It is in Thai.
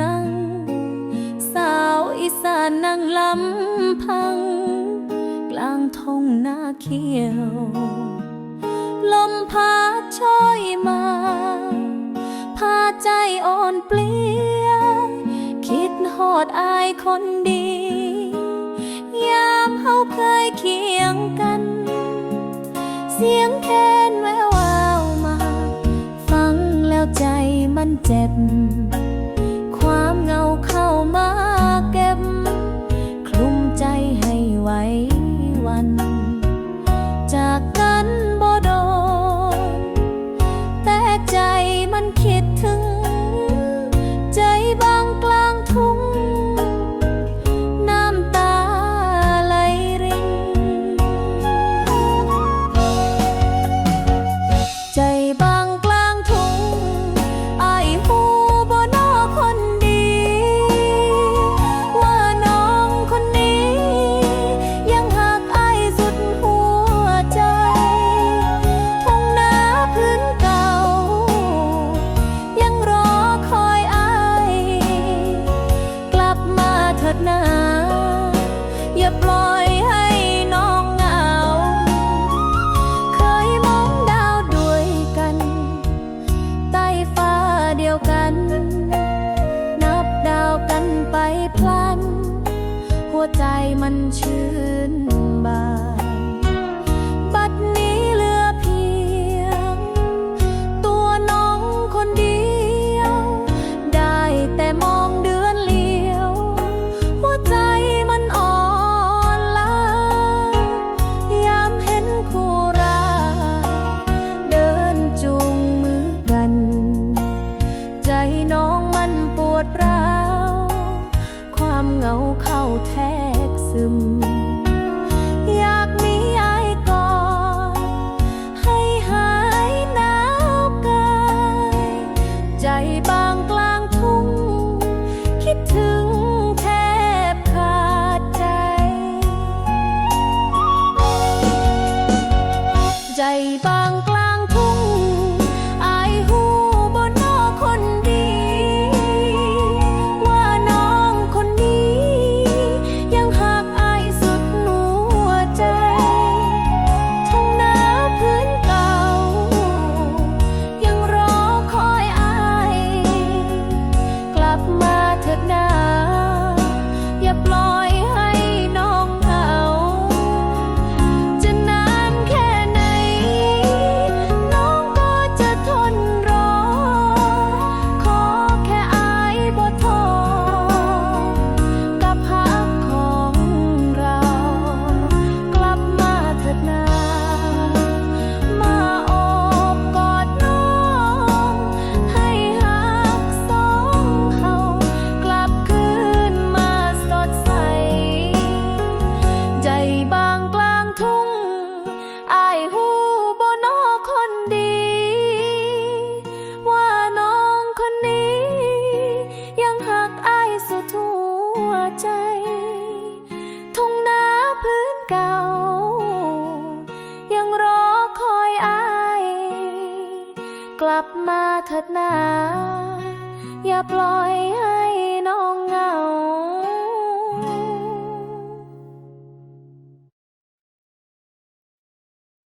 รัง สาวอีสานนั่งลำพัง กลางทงนาเขียว ลมพาช่อยมา พาใจอ่อนเปลี่ย คิดหอดอายคนดี ยามเฮาเคยเคียงกัน เสียงแค้นแวววาวมา ฟังแล้วใจมันเจ็บ มันชื่นบาน 帮 เถิดนาอย่าปล่อยให้